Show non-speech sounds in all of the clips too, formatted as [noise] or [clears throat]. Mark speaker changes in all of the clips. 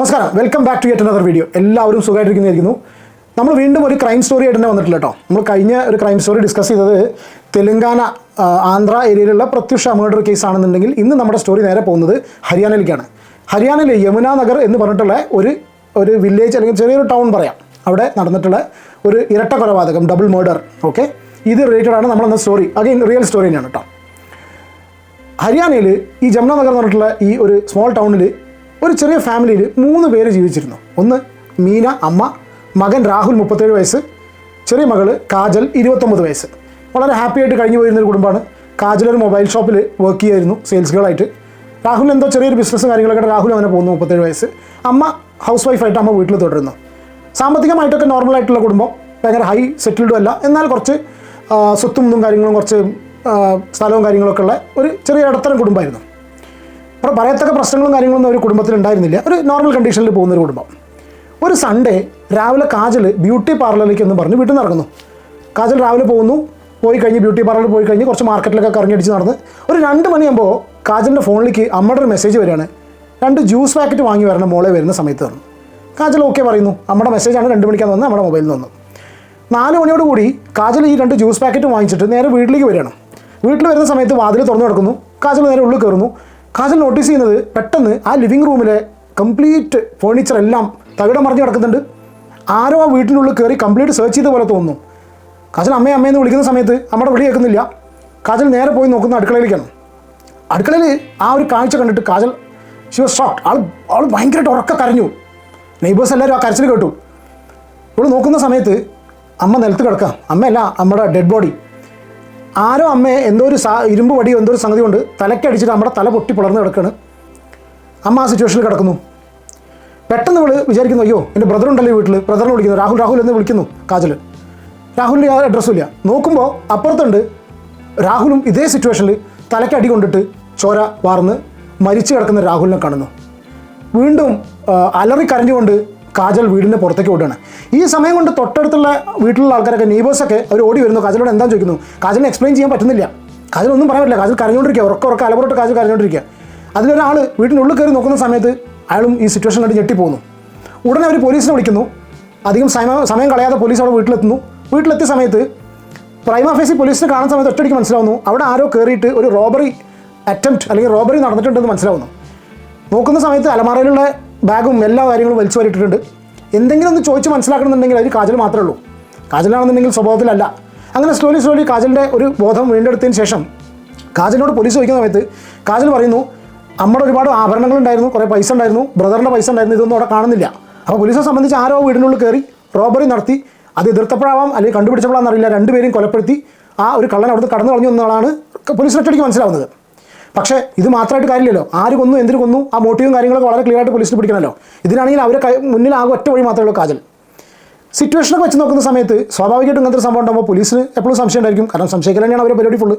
Speaker 1: നമസ്കാരം. Welcome back to yet another video എല്ലാവരും സുഖമായിട്ടിരിക്കുന്നതായിരിക്കുന്നു. നമ്മൾ വീണ്ടും ഒരു ക്രൈം സ്റ്റോറി ആയിട്ട് തന്നെ വന്നിട്ടില്ല കേട്ടോ. നമ്മൾ കഴിഞ്ഞ ഒരു ക്രൈം സ്റ്റോറി ഡിസ്കസ് ചെയ്തത് തെലങ്കാന ആന്ധ്ര ഏരിയയിലുള്ള പ്രത്യുഷ മേർഡർ കേസ് ആണെന്നുണ്ടെങ്കിൽ ഇന്ന് നമ്മുടെ സ്റ്റോറി നേരെ പോകുന്നത് ഹരിയാനയിലേക്കാണ്. ഹരിയാനയിലെ യമുന നഗർ എന്ന് പറഞ്ഞിട്ടുള്ള ഒരു ഒരു വില്ലേജ് അല്ലെങ്കിൽ ചെറിയൊരു ടൗൺ പറയാം. അവിടെ നടന്നിട്ടുള്ള ഒരു ഇരട്ട കൊലപാതകം ഡബിൾ മേർഡർ ഓക്കെ ഇത് റിലേറ്റഡ് ആണ് നമ്മളെന്ന സ്റ്റോറി അഗൈൻ റിയൽ സ്റ്റോറി തന്നെയാണ് കേട്ടോ. ഹരിയാനയിൽ ഈ ജമുന നഗർ എന്ന് പറഞ്ഞിട്ടുള്ള ഈ ഒരു സ്മോൾ ടൗണിൽ ഒരു ചെറിയ ഫാമിലിയിൽ മൂന്ന് പേര് ജീവിച്ചിരുന്നു. ഒന്ന് മീന അമ്മ മകൻ രാഹുൽ മുപ്പത്തേഴ് വയസ്സ് ചെറിയ മകൾ കാജൽ ഇരുപത്തൊമ്പത് വയസ്സ്. വളരെ ഹാപ്പി ആയിട്ട് കഴിഞ്ഞു പോയിരുന്ന ഒരു കുടുംബമാണ്. കാജൽ ഒരു മൊബൈൽ ഷോപ്പിൽ വർക്ക് ചെയ്യായിരുന്നു സെയിൽസ് ഗേളായിട്ട് രാഹുൽ എന്തോ ചെറിയൊരു ബിസിനസ്സും കാര്യങ്ങളൊക്കെ രാഹുൽ അങ്ങനെ പോകുന്നു മുപ്പത്തേഴ് വയസ്സ്. അമ്മ ഹൗസ് വൈഫായിട്ട് അമ്മ വീട്ടിൽ തുടരുന്നു. സാമ്പത്തികമായിട്ടൊക്കെ നോർമൽ ആയിട്ടുള്ള കുടുംബം ഭയങ്കര ഹൈ സെറ്റിൽഡും അല്ല. എന്നാൽ കുറച്ച് സ്വത്തും കാര്യങ്ങളും കുറച്ച് സ്ഥലവും കാര്യങ്ങളൊക്കെ ഉള്ള ഒരു ചെറിയ ഇടത്തരം കുടുംബമായിരുന്നു. അപ്പോൾ പറയത്തക്ക പ്രശ്നങ്ങളും കാര്യങ്ങളൊന്നും ഒരു കുടുംബത്തിൽ ഉണ്ടായിരുന്നില്ല. ഒരു നോർമൽ കണ്ടീഷനിൽ പോകുന്ന ഒരു കുടുംബം. ഒരു സൺഡേ രാവിലെ കാജൽ ബ്യൂട്ടി പാർലറിലേക്ക് എന്ന് പറഞ്ഞ് വീട്ടിൽ നടക്കുന്നു കാജൽ രാവിലെ പോകുന്നു പോയി കഴിഞ്ഞ് ബ്യൂട്ടി പാർലറിൽ പോയി കഴിഞ്ഞ് കുറച്ച് മാർക്കറ്റിലൊക്കെ കറങ്ങിയടിച്ച് നടന്ന് ഒരു രണ്ട് മണിയാകുമ്പോൾ കാജലിന്റെ ഫോണിലേക്ക് അമ്മയുടെ ഒരു മെസ്സേജ് വരികയാണ്. രണ്ട് ജ്യൂസ് പാക്കറ്റ് വാങ്ങി വരണം മോളെ വരുന്ന സമയത്ത് തന്നു കാജൽ ഓക്കെ പറയുന്നു. അമ്മയുടെ മെസ്സേജാണ് രണ്ട് മണിക്കാന്ന് വന്നത് നമ്മുടെ മൊബൈലിൽ നിന്ന്. നാല് മണിയോട് കൂടി കാജൽ ഈ രണ്ട് ജ്യൂസ് പാക്കറ്റ് വാങ്ങിച്ചിട്ട് നേരെ വീട്ടിലേക്ക് വരികയാണ്. വീട്ടിൽ വരുന്ന സമയത്ത് വാതിൽ തുറന്നു കിടക്കുന്നു. കാജൽ നേരെ ഉള്ളിൽ കയറുന്നു. കാജൽ നോട്ടീസ് ചെയ്യുന്നത് പെട്ടെന്ന് ആ ലിവിങ് റൂമിലെ കംപ്ലീറ്റ് ഫേണിച്ചർ എല്ലാം തകിടം മറിഞ്ഞ് കിടക്കുന്നുണ്ട്. ആരോ ആ വീട്ടിനുള്ളിൽ കയറി കംപ്ലീറ്റ് സെർച്ച് ചെയ്ത പോലെ തോന്നുന്നു. കാജൽ അമ്മയെ അമ്മയെന്ന് വിളിക്കുന്ന സമയത്ത് നമ്മുടെ വിളി കേൾക്കുന്നില്ല. കാജൽ നേരെ പോയി നോക്കുന്ന അടുക്കളയിലേക്കാണ്. അടുക്കളയിൽ ആ ഒരു കാഴ്ച കണ്ടിട്ട് കാജൽ ഷി വാസ് ഷോട്ട് ആൾ ആൾ ഭയങ്കരമായിട്ട് ഉറക്ക കരഞ്ഞു. നെയ്ബേഴ്സ് എല്ലാവരും ആ കരച്ചിൽ കേട്ടു. ഇവിടെ നോക്കുന്ന സമയത്ത് അമ്മ നിലത്ത് കിടക്കാം. അമ്മയല്ല നമ്മുടെ ഡെഡ് ബോഡി ആരോ അമ്മയെ എന്തോ ഒരു സാ ഇരുമ്പ് വടിയോ എന്തോ ഒരു സംഗതി കൊണ്ട് തലക്കടിച്ചിട്ട് നമ്മുടെ തല പൊട്ടി പുളർന്ന് കിടക്കുകയാണ് അമ്മ ആ സിറ്റുവേഷനിൽ കിടക്കുന്നു. പെട്ടെന്ന് ഇവൾ വിചാരിക്കുന്നു അയ്യോ എന്റെ ബ്രദർ ഉണ്ടല്ലോ വീട്ടിൽ ബ്രദറിനെ വിളിക്കുന്നു. രാഹുൽ രാഹുൽ എന്ന് വിളിക്കുന്നു കാജൽ രാഹുലിന്റെ യാതൊരു അഡ്രസ്സും ഇല്ല. നോക്കുമ്പോൾ അപ്പുറത്തുണ്ട് രാഹുലും ഇതേ സിറ്റുവേഷനിൽ തലക്കടി കൊണ്ടിട്ട് ചോര വാർന്ന് മരിച്ചു കിടക്കുന്ന രാഹുലിനെ കാണുന്നു. വീണ്ടും അലറി കരഞ്ഞുകൊണ്ട് കാജൽ വീടിന്റെ പുറത്തേക്ക് ഓടുകയാണ്. ഈ സമയം കൊണ്ട് തൊട്ടടുത്തുള്ള വീട്ടിലുള്ള ആൾക്കാരൊക്കെ നെയ്ബേഴ്സൊക്കെ അവർ ഓടി വരുന്നു. കാജലോട് എന്താ ചോദിക്കുന്നു? കാജലിനെ എക്സ്പ്ലെയിൻ ചെയ്യാൻ പറ്റുന്നില്ല. കാജലൊന്നും പറയാൻ പറ്റില്ല. കാജൽ കരഞ്ഞുകൊണ്ടിരിക്കുക. ഉറക്ക ഉറക്ക അലപുറത്ത് കാജൽ കരഞ്ഞുകൊണ്ടിരിക്കുക. അതിലൊരാൾ വീട്ടിനുള്ളിൽ കയറി നോക്കുന്ന സമയത്ത് അയാളും ഈ സിറ്റുവേഷൻ കണ്ട് ഞെട്ടിപ്പോകുന്നു. ഉടനെ അവർ പോലീസിനെ വിളിക്കുന്നു. അധികം സമയം സമയം കളയാതെ പോലീസ് അവിടെ വീട്ടിലെത്തുന്നു. വീട്ടിലെത്തിയ സമയത്ത് പ്രൈം ഓഫീസിൽ പോലീസിനെ കാണുന്ന സമയത്ത് ഒറ്റയടിക്ക് മനസ്സിലാവുന്നു. അവിടെ ആരോ കയറിയിട്ട് ഒരു റോബറി അറ്റംപ്റ്റ് അല്ലെങ്കിൽ റോബറി നടന്നിട്ടുണ്ടെന്ന് മനസ്സിലാവുന്നു. നോക്കുന്ന സമയത്ത് അലമാറയിലുള്ള ബാഗും എല്ലാ കാര്യങ്ങളും വലിച്ചു വരിട്ടിട്ടുണ്ട് എന്തെങ്കിലും ഒന്ന് ചോദിച്ച് മനസ്സിലാക്കണമെന്നുണ്ടെങ്കിൽ അതിൽ കാജൽ മാത്രമേ ഉള്ളൂ. കാജലാണെന്നുണ്ടെങ്കിൽ സ്വഭാവത്തിലല്ല. അങ്ങനെ സ്ലോലി സ്ലോലി കാജലിന്റെ ഒരു ബോധം വീണ്ടെടുത്തതിന് ശേഷം കാജലിനോട് പോലീസ് ചോദിക്കുന്ന സമയത്ത് കാജൽ പറയുന്നു അമ്മയുടെ ഒരുപാട് ആഭരണങ്ങൾ ഉണ്ടായിരുന്നു കുറേ പൈസ ഉണ്ടായിരുന്നു ബ്രദറിന്റെ പൈസ ഉണ്ടായിരുന്നു ഇതൊന്നും അവിടെ കാണുന്നില്ല. അപ്പോൾ പോലീസിനെ സംബന്ധിച്ച് ആരോ വീടിനുള്ളിൽ കയറി റോബറി നടത്തി അത് എതിർത്തപ്പോഴാവാം അല്ലെങ്കിൽ കണ്ടുപിടിച്ചപ്പോഴാണെന്നറിയില്ല രണ്ടുപേരും കൊലപ്പെടുത്തി ആ ഒരു കള്ളൻ അവിടുന്ന് കടന്നു കളഞ്ഞു എന്നാണ് പോലീസിനെ ഒറ്റയ്ക്ക് മനസ്സിലാവുന്നത്. പക്ഷേ ഇത് മാത്രമായിട്ട് കാര്യമില്ലല്ലോ. ആര് കൊന്നു എന്തിനു കൊന്നു ആ മോട്ടീവും കാര്യങ്ങളൊക്കെ വളരെ ക്ലിയർ ആയിട്ട് പോലീസിന് പിടിക്കണമല്ലോ. ഇതിനാണെങ്കിൽ അവരെ മുന്നിൽ ആകെ ഒറ്റ വഴി മാത്രമേ ഉള്ളൂ കാജൽ. സിറ്റുവേഷനൊക്കെ വെച്ച് നോക്കുന്ന സമയത്ത് സ്വാഭാവികമായിട്ടും ഇങ്ങനത്തെ സംഭവം ഉണ്ടാകുമ്പോൾ പോലീസിന് എപ്പോഴും സംശയം ഉണ്ടായിരിക്കും. കാരണം സംശയിക്കൽ തന്നെയാണ് അവരെ പരിപാടി ഫുള്ള്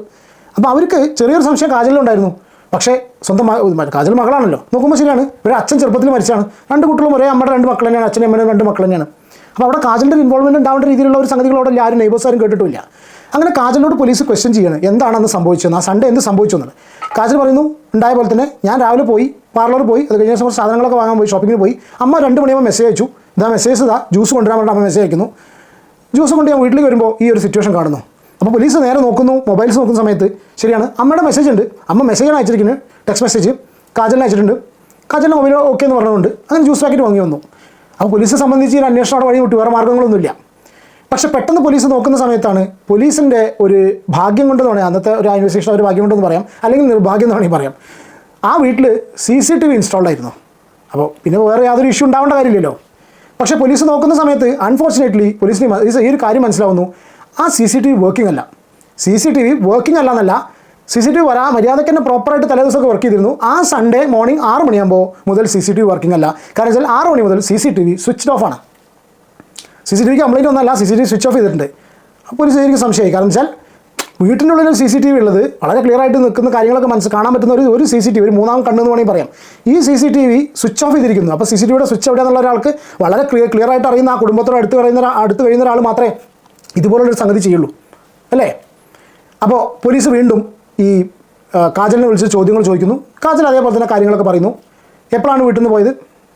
Speaker 1: അപ്പോൾ അവർക്ക് ചെറിയൊരു സംശയം കാജലിലുണ്ടായിരുന്നു പക്ഷേ സ്വന്തം കാജൽ മകളാണല്ലോ. നോക്കുമ്പോൾ ശരിയാണ്. ഒരു അച്ഛൻ ചെറുപ്പത്തിൽ മരിച്ചാണ് രണ്ട് കുട്ടികളും ഒരേ അമ്മയുടെ രണ്ട് മക്കൾ തന്നെയാണ്. അച്ഛനും അമ്മയുടെ രണ്ട് മക്കൾ തന്നെയാണ്. അപ്പോൾ അവിടെ കാജലിന്റെ ഇൻവോൾവ്മെന്റ് ഉണ്ടാവേണ്ട രീതിയിലുള്ള ഒരു സംഗതികൾ അവിടെ ആരും നെയ്ബേഴ്സ് ആരും കേട്ടിട്ടില്ല അങ്ങനെ കാജലിനോട് പോലീസ് ക്വസ്റ്റ്യൻ ചെയ്യണം. എന്താണ് അന്ന് സംഭവിച്ചത് ആ സൺഡേ എന്ത് സംഭവിച്ചു എന്നാണ്. കാജൽ പറയുന്നു ഉണ്ടായ പോലെ തന്നെ ഞാൻ രാവിലെ പോയി പാർലറിൽ പോയി അത് കഴിഞ്ഞ കുറച്ച് സാധനങ്ങളൊക്കെ വാങ്ങാൻ പോയി ഷോപ്പിങ്ങിന് പോയി. അമ്മ രണ്ട് മണിയാകുമ്പോൾ മെസ്സേജ് അയച്ചു. ഇതാ മെസ്സേജ് ഇതാ ജ്യൂസ് കൊണ്ടുവരാൻ വേണ്ടി അമ്മ മെസ്സേജ് അയക്കുന്നു. ജ്യൂസ് കൊണ്ട് ഞാൻ വീട്ടിലേക്ക് വരുമ്പോൾ ഈ ഒരു സിറ്റുവേഷൻ കാണുന്നു. അപ്പോൾ പോലീസ് നേരെ നോക്കുന്നു മൊബൈൽസ് നോക്കുന്ന സമയത്ത് ശരിയാണ് അമ്മയുടെ മെസ്സേജ് ഉണ്ട്. അമ്മ മെസ്സേജാണ് അയച്ചിരിക്കുന്നത് ടെക്സ്റ്റ് മെസ്സേജ് കാജലിന് അയച്ചിട്ടുണ്ട്. കാജലിന്റെ മൊബൈൽ ഓക്കെ എന്ന് പറഞ്ഞുകൊണ്ട് അങ്ങനെ ജ്യൂസ് പാക്കറ്റ് വാങ്ങി വന്നു. അപ്പോൾ പോലീസിനെ സംബന്ധിച്ച് ഈ അന്വേഷണം അവിടെ വഴി വിട്ടു വേറെ മാർഗങ്ങളൊന്നുമില്ല പക്ഷെ പെട്ടെന്ന് പോലീസ് നോക്കുന്ന സമയത്താണ് പോലീസിന്റെ ഒരു ഭാഗ്യം കൊണ്ടെന്ന് പറയാം അന്നത്തെ ഒരു ഇൻവെസ്റ്റിഗേഷൻ ഒരു ഭാഗ്യം കൊണ്ടെന്ന് പറയാം അല്ലെങ്കിൽ നിർഭാഗ്യം എന്ന് വേണമെങ്കിൽ പറയാം. ആ വീട്ടിൽ C C T V installed ആയിരുന്നു. അപ്പോൾ പിന്നെ വേറെ യാതൊരു ഇഷ്യൂ ഉണ്ടാവേണ്ട കാര്യമില്ലല്ലോ. പക്ഷേ പോലീസ് നോക്കുന്ന സമയത്ത് അൺഫോർച്ചുനേറ്റ്ലി പോലീസിന് ഈ ഒരു കാര്യം മനസ്സിലാവുന്നു. ആ C C T V working അല്ല. C C T V working അല്ല എന്നല്ല സി സി ടി വി വരാ മര്യാദയ്ക്ക് തന്നെ പ്രോപ്പറായിട്ട് തലേ ദിവസമൊക്കെ വർക്ക് ചെയ്തിരുന്നു. ആ സൺഡേ മോർണിംഗ് ആറ് മണിയാകുമ്പോൾ മുതൽ C C T V working അല്ല. കാരണം വെച്ചാൽ ആറ് മണി മുതൽ C C T V switch off ആണ്. സി സി ടി വിക്ക് കംപ്ലൈന്റ് ഒന്നല്ല C C T V switch off ചെയ്തിട്ടുണ്ട്. അപ്പോൾ ഒരു എനിക്ക് സംശയമായി. കാരണം വെച്ചാൽ വീട്ടിന്റെ ഉള്ളിൽ സി സി ടി വി ഉള്ളത് വളരെ ക്ലിയർ ആയിട്ട് നിൽക്കുന്ന കാര്യങ്ങളൊക്കെ മനസ്സ് കാണാൻ പറ്റുന്ന ഒരു ഒരു സി സി ടി വി ഒരു മൂന്നാം കണ്ണെന്ന് വേണമെങ്കിൽ പറയാം. ഈ C C T V switch off ചെയ്തിരിക്കുന്നു. അപ്പോൾ സി സി ടി വിയുടെ സ്വിച്ച് എവിടെയാണെന്നുള്ള ഒരാൾക്ക് വളരെ ക്ലിയർ ക്ലിയർ ആയിട്ട് അറിയുന്ന ആ കുടുംബത്തോട് അടുത്ത് കഴിയുന്ന അടുത്ത് കഴിയുന്ന ഒരാൾ മാത്രമേ ഇതുപോലുള്ളൊരു സംഗതി ചെയ്യുള്ളൂ. അല്ലേ? അപ്പോൾ പോലീസ് വീണ്ടും ഈ കാജലിനെ വിളിച്ച് ചോദ്യങ്ങൾ ചോദിക്കുന്നു. കാജൽ അതേപോലെ തന്നെ കാര്യങ്ങളൊക്കെ പറയുന്നു. എപ്പോഴാണ് വീട്ടിൽ നിന്ന് പോയത്?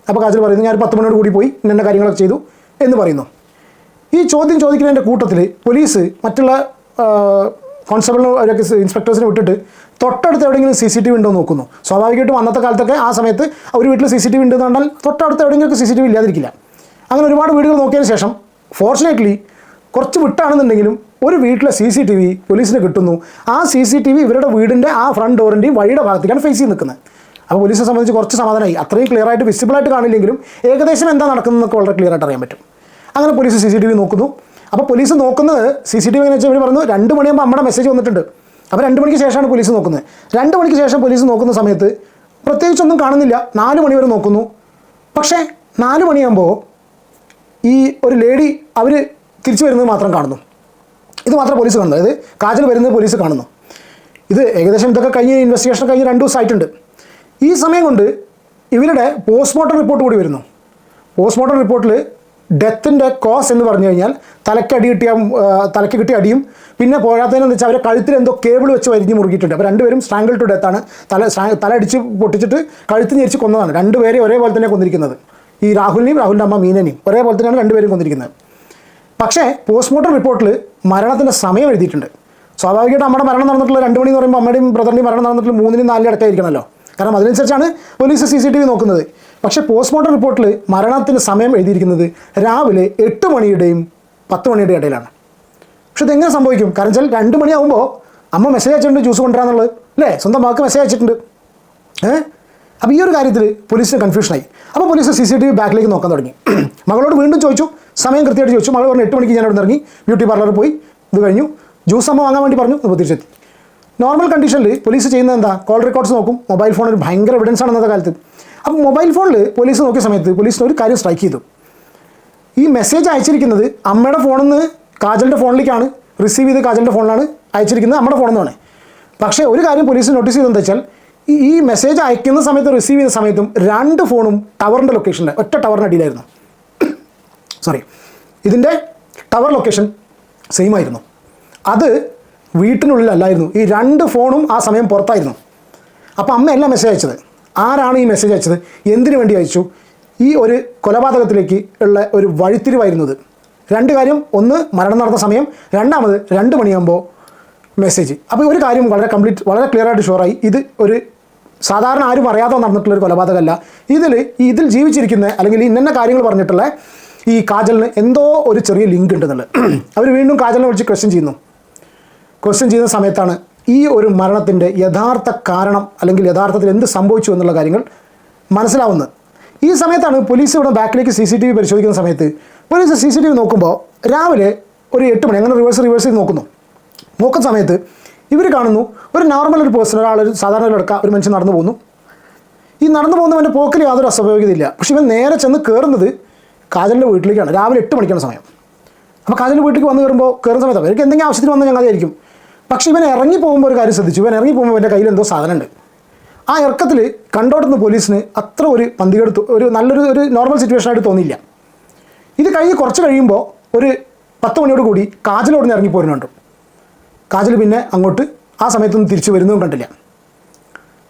Speaker 1: അപ്പോൾ കാജൽ പറയുന്നു ഞാൻ പത്ത് മണിയോട് കൂടി പോയി ഇന്ന കാര്യങ്ങളൊക്കെ ചെയ്തു എന്ന് പറയുന്നു. ഈ ചോദ്യം ചോദിക്കുന്നതിന്റെ കൂട്ടത്തിൽ പോലീസ് മറ്റുള്ള കോൺസ്റ്റബിളിനും അവരൊക്കെ ഇൻസ്പെക്ടേഴ്സിനെ വിട്ടിട്ട് തൊട്ടടുത്ത് എവിടെയെങ്കിലും സി സി ടി വി ഉണ്ടോ നോക്കുന്നു. സ്വാഭാവികമായിട്ടും അന്നത്തെ കാലത്തൊക്കെ ആ സമയത്ത് ഒരു വീട്ടിൽ സി സി ടി വി ഉണ്ടെന്ന് പറഞ്ഞാൽ തൊട്ടടുത്ത് എവിടെയെങ്കിലും സി സി ടി വി ഇല്ലാതിരിക്കില്ല. അങ്ങനെ ഒരുപാട് വീടുകൾ നോക്കിയതിന് ശേഷം ഫോർച്ചുനേറ്റ്ലി കുറച്ച് വിട്ടാണെന്നുണ്ടെങ്കിലും ഒരു വീട്ടിലെ സി സി ടി വി പോലീസിന് കിട്ടുന്നു. ആ സി സി ടി വി ഇവരുടെ വീടിന്റെ ആ ഫ്രണ്ട് ഡോറിന്റെയും വഴിയുടെ ഭാഗത്തേക്കാണ് ഫേസ് ചെയ്ത് നിൽക്കുന്നത്. അപ്പോൾ പോലീസിനെ സംബന്ധിച്ച് കുറച്ച് സമാധാനമായി. അത്രയും ക്ലിയർ ആയിട്ട് വിസിബിൾ ആയിട്ട് കാണില്ലെങ്കിലും ഏകദേശം എന്താ നടക്കുന്നതെന്നൊക്കെ വളരെ ക്ലിയർ ആയിട്ട് അറിയാൻ പറ്റും. അങ്ങനെ police C C T V നോക്കുന്നു. അപ്പോൾ പോലീസ് നോക്കുന്നത് സി സി ടി വി എന്ന് വെച്ചാൽ ഇവർ പറഞ്ഞു രണ്ട് മണിയാകുമ്പോൾ നമ്മുടെ മെസ്സേജ് വന്നിട്ടുണ്ട്. അപ്പോൾ രണ്ട് മണിക്ക് ശേഷമാണ് പോലീസ് നോക്കുന്നത്. രണ്ട് മണിക്ക് ശേഷം പോലീസ് നോക്കുന്ന സമയത്ത് പ്രത്യേകിച്ചൊന്നും കാണുന്നില്ല. നാല് മണി വരെ നോക്കുന്നു. പക്ഷേ നാല് മണിയാകുമ്പോൾ ഈ ഒരു ലേഡി അവർ തിരിച്ചു വരുന്നത് മാത്രം കാണുന്നു. ഇത് മാത്രം പോലീസ് കാണുന്നു അതായത് കാജൽ വരുന്നത് പോലീസ് കാണുന്നു. ഇത് ഏകദേശം ഇതൊക്കെ കഴിഞ്ഞ് ഇൻവെസ്റ്റിഗേഷൻ കഴിഞ്ഞ് രണ്ട് ദിവസമായിട്ടുണ്ട്. ഈ സമയം കൊണ്ട് ഇവരുടെ പോസ്റ്റ്മോർട്ടം റിപ്പോർട്ട് കൂടി വരുന്നു. പോസ്റ്റ്മോർട്ടം റിപ്പോർട്ടിൽ ഡെത്തിന്റെ കോസ് എന്ന് പറഞ്ഞു കഴിഞ്ഞാൽ തലക്കടി കിട്ടിയ തലക്ക് കിട്ടിയ അടിയും പിന്നെ പോരാത്തതിനെന്ന് വെച്ചാൽ അവരെ കഴുത്തിൽ എന്തോ കേബിൾ വെച്ച് വരിഞ്ഞ് മുറുകിയിട്ടുണ്ട് അപ്പോൾ രണ്ടുപേരും സ്ട്രാങ്കിൾ ടു ഡെത്താണ് തല തല അടിച്ച് പൊട്ടിച്ചിട്ട് കഴുത്ത് ഞെരിച്ച് കൊന്നതാണ്. രണ്ടുപേരെയും ഒരേപോലെ തന്നെ കൊന്നിരിക്കുന്നത്. ഈ രാഹുലിനെയും രാഹുലിന്റെ അമ്മ മീനനെയും. ഒരേപോലെ തന്നെയാണ് രണ്ടുപേരും കൊന്നിരിക്കുന്നത്. പക്ഷേ പോസ്റ്റ്മോർട്ടം റിപ്പോർട്ടിൽ മരണത്തിന്റെ സമയം എഴുതിയിട്ടുണ്ട്. സ്വാഭാവികമായിട്ട് നമ്മുടെ മരണം നടന്നിട്ടുള്ള രണ്ട് മണി എന്ന് പറയുമ്പോൾ അമ്മയുടെയും ബ്രദറിന്റെയും മരണം നടന്നിട്ടുള്ള മൂന്നിനും നാലിനും ഇടയ്ക്കായിരിക്കണമല്ലോ. കാരണം അതിനനുസരിച്ചാണ് police C C T V നോക്കുന്നത്. പക്ഷേ പോസ്റ്റ്മോർട്ടം റിപ്പോർട്ടിൽ മരണത്തിന് സമയം എഴുതിയിരിക്കുന്നത് രാവിലെ എട്ട് മണിയുടെയും പത്ത് മണിയുടെ ഇടയിലാണ്. പക്ഷെ ഇതെങ്ങനെ സംഭവിക്കും? കാരണം വെച്ചാൽ രണ്ട് മണിയാകുമ്പോൾ അമ്മ മെസ്സേജ് അയച്ചിട്ടുണ്ട് ജ്യൂസ് കൊണ്ടുവരാന്നുള്ളത്. അല്ലേ? സ്വന്തം മകൾക്ക് മെസ്സേജ് അയച്ചിട്ടുണ്ട്. ഏഹ് അപ്പോൾ ഈ ഒരു കാര്യത്തിൽ പോലീസിന് കൺഫ്യൂഷനായി അപ്പോൾ police C C T V ബാക്കിലേക്ക് നോക്കാൻ തുടങ്ങി. [clears throat] മകളോട് വീണ്ടും ചോദിച്ചു. സമയം കൃത്യമായിട്ട് ചോദിച്ചു. മകൾ പറഞ്ഞു എട്ട് മണിക്ക് ഞാൻ അവിടെ ഇറങ്ങി. ബ്യൂട്ടി പാർലറിൽ പോയി. ഇത് കഴിഞ്ഞു. ജ്യൂസ് അമ്മ വാങ്ങാൻ വേണ്ടി പറഞ്ഞു. ഇപ്പോൾ തിരിച്ചെത്തി. നോർമൽ കണ്ടീഷനിൽ പോലീസ് ചെയ്യുന്നത് എന്താ? കോൾ റെക്കോർഡ്സ് നോക്കും. മൊബൈൽ ഒരു ഭയങ്കര എവിഡൻസ് ആണ് ഇന്നത്തെ കാലത്ത്. അപ്പോൾ മൊബൈൽ ഫോണിൽ പോലീസ് നോക്കിയ സമയത്ത് പോലീസിന് ഒരു കാര്യം സ്ട്രൈക്ക് ചെയ്തു. ഈ മെസ്സേജ് അയച്ചിരിക്കുന്നത് അമ്മയുടെ ഫോണിൽ നിന്ന് കാജലിന്റെ ഫോണിലേക്കാണ് റിസീവ് ചെയ്ത് കാജലിന്റെ ഫോണിലാണ് അയച്ചിരിക്കുന്നത് അമ്മയുടെ ഫോണിൽ നിന്നാണ് പക്ഷേ ഒരു കാര്യം പോലീസ് നോട്ടീസ് ചെയ്തെന്ന് വെച്ചാൽ ഈ മെസ്സേജ് അയക്കുന്ന സമയത്ത് റിസീവ് ചെയ്യുന്ന സമയത്തും രണ്ട് ഫോണും ടവറിന്റെ ലൊക്കേഷനിൽ ഒറ്റ ടവറിന്റെ അടിയിലായിരുന്നു. സോറി ഇതിന്റെ ടവർ ലൊക്കേഷൻ സെയിം ആയിരുന്നു. അത് വീട്ടിനുള്ളിലല്ലായിരുന്നു. ഈ രണ്ട് ഫോണും ആ സമയം പുറത്തായിരുന്നു. അപ്പോൾ അമ്മയല്ല മെസ്സേജ് അയച്ചത്. ആരാണ് ഈ മെസ്സേജ് അയച്ചത്? എന്തിനു വേണ്ടി അയച്ചു? ഈ ഒരു കൊലപാതകത്തിലേക്ക് ഉള്ള ഒരു വഴിത്തിരിവായിരുന്നത്. രണ്ട് കാര്യം. ഒന്ന് മരണം നടന്ന സമയം. രണ്ടാമത് രണ്ട് മണിയാകുമ്പോൾ മെസ്സേജ് അപ്പോൾ ഒരു കാര്യം വളരെ കംപ്ലീറ്റ് വളരെ ക്ലിയർ ആയിട്ട് ഷുവറായി ഇത് ഒരു സാധാരണ ആരും അറിയാതെ നടന്നിട്ടുള്ള ഒരു കൊലപാതകമല്ല. ഇതിൽ ഇതിൽ ജീവിച്ചിരിക്കുന്ന അല്ലെങ്കിൽ ഇന്ന കാര്യങ്ങൾ പറഞ്ഞിട്ടുള്ള ഈ കാജലിന് എന്തോ ഒരു ചെറിയ ലിങ്ക് ഉണ്ടെന്നുള്ളത്. [clears throat] അവർ വീണ്ടും കാജലിനെ വിളിച്ച് ക്വസ്റ്റ്യൻ ചെയ്യുന്നു. ക്വസ്റ്റ്യൻ ചെയ്യുന്ന സമയത്താണ് ഈ ഒരു മരണത്തിന്റെ യഥാർത്ഥ കാരണം അല്ലെങ്കിൽ യഥാർത്ഥത്തിൽ എന്ത് സംഭവിച്ചു എന്നുള്ള കാര്യങ്ങൾ മനസ്സിലാവുന്നത്. ഈ സമയത്താണ് പോലീസ് ഇവിടെ ബാക്കിലേക്ക് സി സി ടി വി പരിശോധിക്കുന്ന സമയത്ത് police C C T V നോക്കുമ്പോൾ രാവിലെ ഒരു എട്ട് മണി അങ്ങനെ റിവേഴ്സ് റിവേഴ്സ് ചെയ്ത് നോക്കുന്നു. നോക്കുന്ന സമയത്ത് ഇവർ കാണുന്നു ഒരു നോർമൽ ഒരു പേഴ്സൺ ഒരാൾ ഒരു സാധാരണ ഒരു ഒരു മനുഷ്യൻ നടന്നു പോകുന്നു. ഈ നടന്നു പോകുന്നവന്റെ പോക്കിൽ യാതൊരു അസ്വാഭാവികതയില്ല. പക്ഷെ ഇവൻ നേരെ ചെന്ന് കയറുന്നത് കാജലിന്റെ വീട്ടിലേക്കാണ്. രാവിലെ എട്ട് മണിക്കാണ് സമയം. അപ്പോൾ കാജലിന്റെ വീട്ടിലേക്ക് വന്ന് കയറുമ്പോൾ കയറുന്ന സമയത്ത് അവർക്ക് എന്തെങ്കിലും ആവശ്യത്തിന് വന്നാൽ ഞങ്ങൾ അതായിരിക്കും. പക്ഷേ ഇവൻ ഇറങ്ങി പോകുമ്പോൾ ഒരു കാര്യം ശ്രദ്ധിച്ചു. ഇവൻ ഇറങ്ങി പോകുമ്പോൾ എന്റെ കയ്യിൽ എന്തോ സാധനമുണ്ട് ആ ഇറക്കത്തിൽ കണ്ടോടുന്ന പോലീസിന് അത്ര ഒരു പന്തികെടുത്ത് ഒരു നല്ലൊരു ഒരു നോർമൽ സിറ്റുവേഷനായിട്ട് തോന്നിയില്ല. ഇത് കഴിഞ്ഞ് കുറച്ച് കഴിയുമ്പോൾ ഒരു പത്ത് മണിയോട് കൂടി കാജലോട് നിന്ന് ഇറങ്ങി പോരുന്നുണ്ട്. കാജൽ പിന്നെ അങ്ങോട്ട് ആ സമയത്തൊന്നും തിരിച്ചു വരുന്നതും കണ്ടില്ല.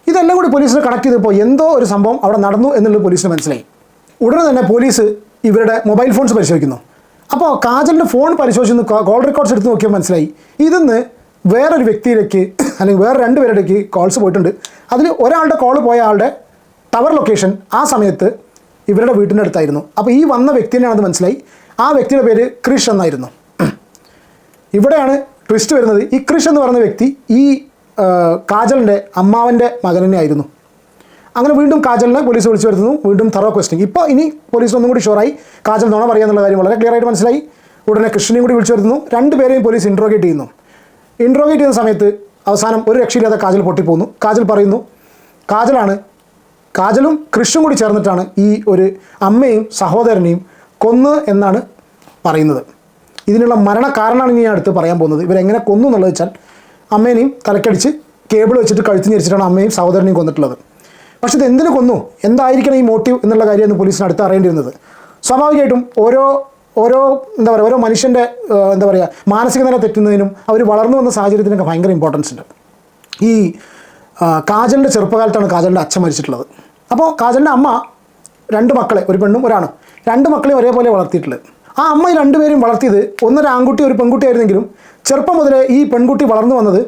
Speaker 1: ഇതെല്ലാം കൂടി പോലീസിനെ കണക്ട് ചെയ്തപ്പോൾ എന്തോ ഒരു സംഭവം അവിടെ നടന്നു എന്നുള്ളത് പോലീസിന് മനസ്സിലായി. ഉടനെ തന്നെ പോലീസ് ഇവരുടെ മൊബൈൽ ഫോൺസ് പരിശോധിക്കുന്നു. അപ്പോൾ കാജലിന്റെ ഫോൺ പരിശോധിച്ച് കോൾ റെക്കോർഡ്സ് എടുത്ത് നോക്കിയാൽ മനസ്സിലായി. ഇതിന്ന് വേറൊരു വ്യക്തിയിലേക്ക് അല്ലെങ്കിൽ വേറെ രണ്ട് പേരുടേക്ക് കോൾസ് പോയിട്ടുണ്ട്. അതിൽ ഒരാളുടെ കോൾ പോയ ആളുടെ ടവർ ലൊക്കേഷൻ ആ സമയത്ത് ഇവരുടെ വീട്ടിന്റെ അടുത്തായിരുന്നു. അപ്പോൾ ഈ വന്ന വ്യക്തിനാണെന്ന് മനസ്സിലായി. ആ വ്യക്തിയുടെ പേര് ക്രിഷ് എന്നായിരുന്നു. ഇവിടെയാണ് ട്വിസ്റ്റ് വരുന്നത്. ഈ ക്രിഷ് എന്ന് പറയുന്ന വ്യക്തി ഈ കാജലിന്റെ അമ്മാവന്റെ മകൻ തന്നെയായിരുന്നു. അങ്ങനെ വീണ്ടും കാജലിനെ പോലീസ് വിളിച്ചു വരുത്തുന്നു. വീണ്ടും തറോ ക്വസ്റ്റിംഗ് ഇപ്പോൾ ഇനി പോലീസ് ഒന്നും കൂടി ഷുവറായി കാജൽ നുണ പറയാന്നുള്ള കാര്യം വളരെ ക്ലിയർ ആയിട്ട് മനസ്സിലായി. ഉടനെ കൃഷ്ണനെയും കൂടി വിളിച്ചു വരുത്തുന്നു. രണ്ടുപേരെയും പോലീസ് ഇൻട്രോഗേറ്റ് ചെയ്യുന്നു. ഇൻട്രോഗേറ്റ് ചെയ്യുന്ന സമയത്ത് അവസാനം ഒരു രക്ഷയില്ലാതെ കാജൽ പൊട്ടിപ്പോകുന്നു കാജൽ പറയുന്നു കാജലാണ് കാജലും കൃഷും കൂടി ചേർന്നിട്ടാണ് ഈ ഒരു അമ്മയും സഹോദരനെയും കൊന്ന് എന്നാണ് പറയുന്നത്. ഇതിനുള്ള മരണ കാരണമാണ് ഇനി ഞാൻ അടുത്ത് പറയാൻ പോകുന്നത്. ഇവരെങ്ങനെ കൊന്നു എന്നുള്ളത് വെച്ചാൽ അമ്മേനെയും തലക്കടിച്ച് കേബിൾ വെച്ചിട്ട് കഴുത്തു ഞരിച്ചിട്ടാണ് അമ്മയും സഹോദരനെയും കൊന്നിട്ടുള്ളത്. പക്ഷേ ഇത് എന്തിനു കൊന്നു? എന്തായിരിക്കണം ഈ മോട്ടീവ് എന്നുള്ള കാര്യമാണ് പോലീസിന് അടുത്ത് അറിയേണ്ടിയിരുന്നത്. സ്വാഭാവികമായിട്ടും ഓരോ ഓരോ എന്താ പറയുക ഓരോ മനുഷ്യന്റെ എന്താ പറയുക മാനസിക നില തെറ്റുന്നതിനും അവർ വളർന്നു വന്ന സാഹചര്യത്തിനൊക്കെ ഭയങ്കര ഇമ്പോർട്ടൻസ് ഉണ്ട്. ഈ കാജലിന്റെ ചെറുപ്പകാലത്താണ് കാജലിന്റെ അച്ഛൻ മരിച്ചിട്ടുള്ളത്. അപ്പോൾ കാജലിന്റെ അമ്മ രണ്ട് മക്കളെ ഒരു പെണ്ണും ഒരാണും. രണ്ട് മക്കളെ ഒരേപോലെ വളർത്തിയിട്ടുള്ളത് ആ അമ്മ രണ്ടുപേരും വളർത്തിയത് ഒന്നൊരു ആൺകുട്ടി ഒരു പെൺകുട്ടി ആയിരുന്നെങ്കിലും ചെറുപ്പം മുതലേ ഈ പെൺകുട്ടി വളർന്നു വന്നത്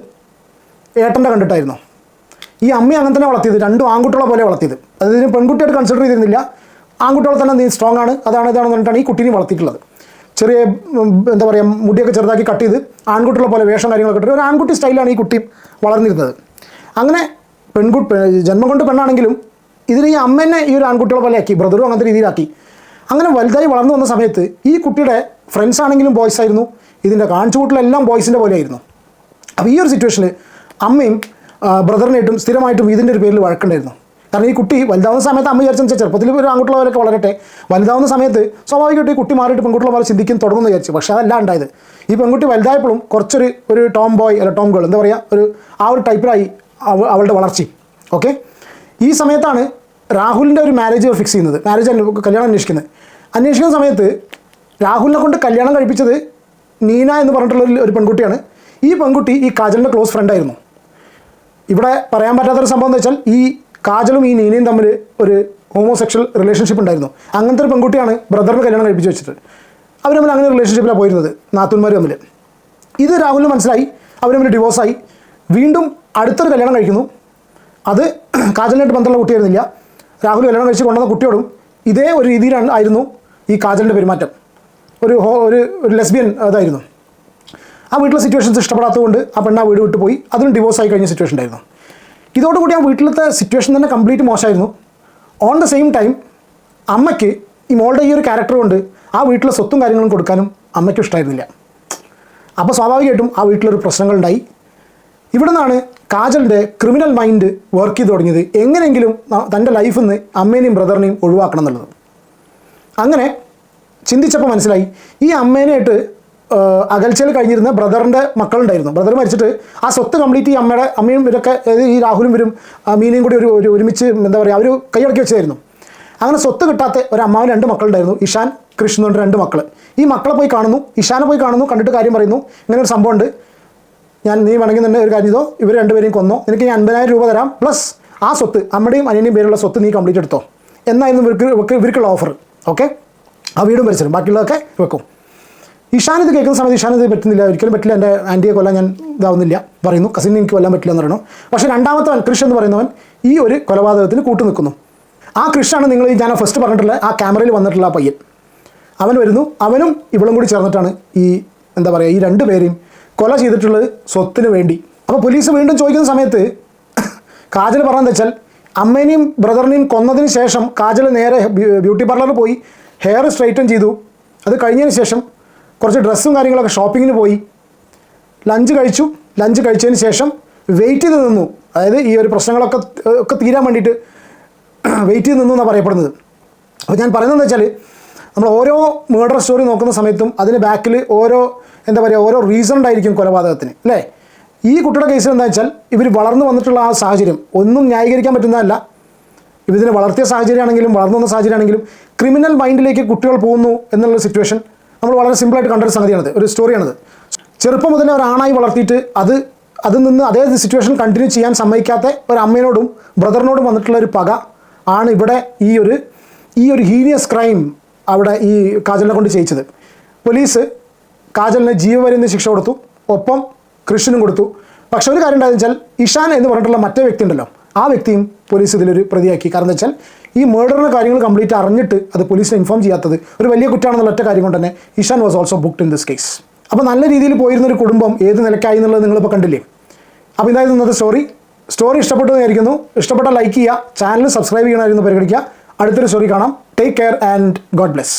Speaker 1: ഏട്ടന്റെ കണ്ടിട്ടായിരുന്നു. ഈ അമ്മ അങ്ങനെ തന്നെ വളർത്തിയത് രണ്ടും ആൺകുട്ടികളെ പോലെ വളർത്തിയത്. അതിന് പെൺകുട്ടിയായിട്ട് കൺസിഡർ ചെയ്തിരുന്നില്ല. ആൺകുട്ടികളെ തന്നെ നീ സ്ട്രോങ് ആണ്. അതാണ് ഇതാണെന്ന് പറഞ്ഞിട്ടാണ് ഈ കുട്ടീനെ വളർത്തിയിട്ടുള്ളത്. ചെറിയ എന്താ പറയുക മുടിയൊക്കെ ചെറുതാക്കി കട്ട് ചെയ്ത് ആൺകുട്ടികളെ പോലെ വേഷം കാര്യങ്ങളൊക്കെ ഇട്ട് ഒരു ആൺകുട്ടി സ്റ്റൈലാണ് ഈ കുട്ടി വളർന്നിരുന്നത്. അങ്ങനെ പെൺകുട്ടി ജന്മം കൊണ്ട് പെണ്ണാണെങ്കിലും ഇതിന് ഈ അമ്മേനെ ഈ ഒരു ആൺകുട്ടികളെ പോലെ ആക്കി ബ്രദറും അങ്ങനത്തെ രീതിയിലാക്കി. അങ്ങനെ വലുതായി വളർന്നു വന്ന സമയത്ത് ഈ കുട്ടിയുടെ ഫ്രണ്ട്സ് ആണെങ്കിലും ബോയ്സ് ആയിരുന്നു. ഇതിന്റെ കാണിച്ചുകൂട്ടിലെല്ലാം ബോയ്സിന്റെ പോലെ ആയിരുന്നു അപ്പോൾ ഈ ഒരു സിറ്റുവേഷനിൽ അമ്മയും ബ്രദറിനായിട്ടും സ്ഥിരമായിട്ടും ഇതിന്റെ ഒരു പേരിൽ വഴക്കുണ്ടായിരുന്നു. കാരണം ഈ കുട്ടി വലുതാവുന്ന സമയത്ത് അമ്മ വിചാരിച്ചു ചെറുപ്പത്തിൽ ഒരു ആൺകുട്ടിയുള്ളവരൊക്കെ വളരട്ടെ വലുതാവുന്ന സമയത്ത് സ്വാഭാവികമായിട്ട് ഈ കുട്ടി മാറിയിട്ട് പെൺകുട്ടികളെ പോലെ ചിന്തിക്കും തുടങ്ങുമെന്ന് വിചാരിച്ചു. പക്ഷേ അതല്ല ഉണ്ടായത്. ഈ പെൺകുട്ടി വലുതായപ്പോഴും കുറച്ചൊരു ഒരു ടോം ബോയ് അല്ല ടോം ഗേൾ എന്താ പറയുക ഒരു ആ ഒരു ടൈപ്പിലായി അവ അവളുടെ വളർച്ചയും. ഓക്കെ? ഈ സമയത്താണ് രാഹുലിന്റെ ഒരു മാരേജ് ഫിക്സ് ചെയ്യുന്നത്. മാരേജ് കല്യാണം അന്വേഷിക്കുന്നത്. അന്വേഷിക്കുന്ന സമയത്ത് രാഹുലിനെ കൊണ്ട് കല്യാണം കഴിപ്പിച്ചത് നീന എന്ന് പറഞ്ഞിട്ടുള്ള ഒരു പെൺകുട്ടിയാണ്. ഈ പെൺകുട്ടി ഈ കാജലിന്റെ ക്ലോസ് ഫ്രണ്ടായിരുന്നു ഇവിടെ പറയാൻ പറ്റാത്തൊരു സംഭവം എന്ന് വെച്ചാൽ ഈ കാജലും ഈ നീനയും തമ്മിൽ ഒരു ഹോമോസെക്ഷൽ റിലേഷൻഷിപ്പ് ഉണ്ടായിരുന്നു. അങ്ങനത്തെ ഒരു പെൺകുട്ടിയാണ് ബ്രദറിന് കല്യാണം കഴിപ്പിച്ച് വെച്ചിട്ട്. അവർ തമ്മിൽ അങ്ങനെ റിലേഷൻഷിപ്പിലാണ് പോയിരുന്നത് നാത്തൂന്മാർ തമ്മിൽ ഇത് രാഹുലിന് മനസ്സിലായി അവർ തമ്മിൽ ഡിവോഴ്സായി വീണ്ടും അടുത്തൊരു കല്യാണം കഴിക്കുന്നു. അത് [clears throat] കാജലിനായിട്ട് ബന്ധമുള്ള കുട്ടിയായിരുന്നില്ല. രാഹുൽ കല്യാണം കഴിച്ച് കൊണ്ടുവന്ന കുട്ടിയോടും ഇതേ ഒരു രീതിയിലാണ് ആയിരുന്നു ഈ കാജലിന്റെ പെരുമാറ്റം. ഒരു ഹോ ഒരു ലെസ്ബിയൻ അതായിരുന്നു. ആ വീട്ടിലെ സിറ്റുവേഷൻസ് ഇഷ്ടപ്പെടാത്തതുകൊണ്ട് ആ പെണ്ണ് ആ വീട് വിട്ട് പോയി അതിന് ഡിവോഴ്സ് ആയി കഴിഞ്ഞ സിറ്റുവേഷൻ ഉണ്ടായിരുന്നു ഇതോടുകൂടി ആ വീട്ടിലത്തെ സിറ്റുവേഷൻ തന്നെ കംപ്ലീറ്റ് മോശമായിരുന്നു. ഓൺ ദ സെയിം ടൈം അമ്മയ്ക്ക് ഈ മോളുടെ ഈ ഒരു ക്യാരക്ടർ കൊണ്ട് ആ വീട്ടിലെ സ്വത്തും കാര്യങ്ങളും കൊടുക്കാനും അമ്മയ്ക്കും ഇഷ്ടമായിരുന്നില്ല അപ്പോൾ സ്വാഭാവികമായിട്ടും ആ വീട്ടിലൊരു പ്രശ്നങ്ങളുണ്ടായി ഇവിടെ നിന്നാണ് കാജലിന്റെ ക്രിമിനൽ മൈൻഡ് വർക്ക് ചെയ്ത് തുടങ്ങിയത്. എങ്ങനെയെങ്കിലും തന്റെ ലൈഫിൽ നിന്ന് അമ്മേനെയും ബ്രദറിനെയും ഒഴിവാക്കണം എന്നുള്ളത്. അങ്ങനെ ചിന്തിച്ചപ്പോൾ മനസ്സിലായി. ഈ അമ്മേനായിട്ട് അകൽച്ചയിൽ കഴിഞ്ഞിരുന്ന ബ്രദറിന്റെ മക്കളുണ്ടായിരുന്നു. ബ്രദർ മരിച്ചിട്ട് ആ സ്വത്ത് കംപ്ലീറ്റ് ഈ അമ്മയുടെ അമ്മയും ഇവരൊക്കെ ഈ രാഹുലും വരും മീനയും കൂടി ഒരു ഒരു ഒരുമിച്ച് എന്താ പറയുക അവർ കൈയടക്കി വെച്ചായിരുന്നു അങ്ങനെ സ്വത്ത് കിട്ടാത്ത ഒരു അമ്മാവും രണ്ട് മക്കളുണ്ടായിരുന്നു ഇഷാൻ കൃഷ്ണൻ എന്ന് രണ്ട് മക്കൾ ഈ മക്കളെ പോയി കാണുന്നു ഇഷാനെ പോയി കാണുന്നു കണ്ടിട്ട് കാര്യം പറയുന്നു ഇങ്ങനെ ഒരു സംഭവമുണ്ട്. ഞാൻ നീ വേണമെങ്കിൽ തന്നെ ഒരു കാര്യം ചെയ്തോ ഇവർ രണ്ടുപേരെയും കൊന്നോ നിനക്ക് ഞാൻ അൻപതിനായിരം രൂപ തരാം പ്ലസ് ആ സ്വത്ത് അമ്മയുടെയും അനിയന്റെയും പേരുള്ള സ്വത്ത് നീ കംപ്ലീറ്റ് എടുത്തോ. എന്നായിരുന്നു ഇവർക്ക് ഇവർക്ക് ഇവർക്കുള്ള ഓഫർ. ഓക്കെ? ആ വീടും പരിസരം ബാക്കിയുള്ളതൊക്കെ വെക്കും. ഇഷാൻ കേൾക്കുന്ന സമയത്ത് ഇഷാൻ പറ്റുന്നില്ല. ഒരിക്കലും പറ്റില്ല. എന്റെ ആന്റിയെ കൊല്ലാൻ ഞാൻ ഇതാവുന്നില്ല. പറയുന്നു കസിനെ എനിക്ക് കൊല്ലാൻ പറ്റില്ല എന്ന് പറയുന്നു. പക്ഷേ രണ്ടാമത്തവൻ കൃഷ് എന്ന് പറയുന്നവൻ ഈ ഒരു കൊലപാതകത്തിന് കൂട്ടു നിൽക്കുന്നു ആ കൃഷാണ് നിങ്ങൾ ഞാൻ ഫസ്റ്റ് പറഞ്ഞിട്ടുള്ള ആ ക്യാമറയിൽ വന്നിട്ടുള്ള ആ പയ്യൻ. അവൻ വരുന്നു. അവനും ഇവളും കൂടി ചേർന്നിട്ടാണ് ഈ എന്താ പറയുക ഈ രണ്ട് പേരെയും കൊല ചെയ്തിട്ടുള്ളത് സ്വത്തിന് വേണ്ടി. അപ്പോൾ പോലീസ് വീണ്ടും ചോദിക്കുന്ന സമയത്ത് കാജൽ പറഞ്ഞതെന്ന് വെച്ചാൽ അമ്മേനെയും ബ്രദറിനെയും കൊന്നതിന് ശേഷം കാജൽ നേരെ ബ്യൂട്ടി പാർലറിൽ പോയി ഹെയർ സ്ട്രൈറ്റൻ ചെയ്തു. അത് കഴിഞ്ഞതിന് ശേഷം കുറച്ച് ഡ്രസ്സും കാര്യങ്ങളൊക്കെ ഷോപ്പിങ്ങിന് പോയി. ലഞ്ച് കഴിച്ചു. ലഞ്ച് കഴിച്ചതിന് ശേഷം വെയിറ്റ് ചെയ്ത് നിന്നു. അതായത് ഈ ഒരു പ്രശ്നങ്ങളൊക്കെ ഒക്കെ തീരാൻ വേണ്ടിയിട്ട് [clears throat] വെയിറ്റ് ചെയ്ത് നിന്നു എന്നാണ് പറയപ്പെടുന്നത്. അപ്പോൾ ഞാൻ പറയുന്നതെന്ന് വെച്ചാൽ നമ്മൾ ഓരോ മേർഡർ സ്റ്റോറി നോക്കുന്ന സമയത്തും അതിന് ബാക്കിൽ ഓരോ എന്താ പറയുക ഓരോ റീസൺ ഉണ്ടായിരിക്കും കൊലപാതകത്തിന് അല്ലേ? ഈ കുട്ടിയുടെ കേസിൽ എന്താ വെച്ചാൽ ഇവർ വളർന്നു വന്നിട്ടുള്ള ആ സാഹചര്യം ഒന്നും ന്യായീകരിക്കാൻ പറ്റുന്നതല്ല. ഇതിനെ വളർത്തിയ സാഹചര്യമാണെങ്കിലും വളർന്നു വന്ന സാഹചര്യമാണെങ്കിലും ക്രിമിനൽ മൈൻഡിലേക്ക് കുട്ടികൾ പോകുന്നു എന്നുള്ള സിറ്റുവേഷൻ നമ്മൾ വളരെ സിമ്പിളായിട്ട് കണ്ടൊരു സംഗതിയാണത് ഒരു സ്റ്റോറിയാണത് ചെറുപ്പം മുതലേ ഒരാണായി വളർത്തിയിട്ട് അത് അതിൽ നിന്ന് അതേ സിറ്റുവേഷൻ കണ്ടിന്യൂ ചെയ്യാൻ സമ്മതിക്കാത്ത ഒരു അമ്മയോടും ബ്രദറിനോടും വന്നിട്ടുള്ള ഒരു പക ആണ് ഇവിടെ ഈ ഒരു ഈ ഒരു ഹീനിയസ് ക്രൈം അവിടെ ഈ കാജലിനെ കൊണ്ട് ചെയ്യിച്ചത്. പോലീസ് കാജലിന് ജീവപര്യന്ത ശിക്ഷ കൊടുത്തു ഒപ്പം കൃഷ്ണനും കൊടുത്തു. പക്ഷെ ഒരു കാര്യം എന്താണെന്ന് വെച്ചാൽ ഇഷാൻ എന്ന് പറഞ്ഞിട്ടുള്ള മറ്റേ വ്യക്തി ഉണ്ടല്ലോ ആ വ്യക്തിയും പോലീസ് ഇതിലൊരു പ്രതിയാക്കി. കാരണം വെച്ചാൽ ഈ മേർഡറിന്റെ കാര്യങ്ങൾ കംപ്ലീറ്റ് അറിഞ്ഞിട്ട് അത് പോലീസിനെ ഇൻഫോം ചെയ്യാത്തത് ഒരു വലിയ കുറ്റമാണെന്നുള്ള ഒറ്റ കാര്യം കൊണ്ട് തന്നെ Ishan was also booked in this case അപ്പോൾ നല്ല രീതിയിൽ പോയിരുന്ന ഒരു കുടുംബം ഏത് നിലക്കായി എന്നുള്ളത് നിങ്ങളിപ്പോൾ കണ്ടില്ലേ? അപ്പോൾ ഇതായിരുന്നു ഇന്നത്തെ സ്റ്റോറി സ്റ്റോറി ഇഷ്ടപ്പെട്ടു വിചാരിക്കുന്നു ഇഷ്ടപ്പെട്ട ലൈക്ക് ചെയ്യുക. ചാനൽ സബ്സ്ക്രൈബ് ചെയ്യണമായിരുന്നു പരിഗണിക്കുക. അടുത്തൊരു സ്റ്റോറി കാണാം. Take care and God bless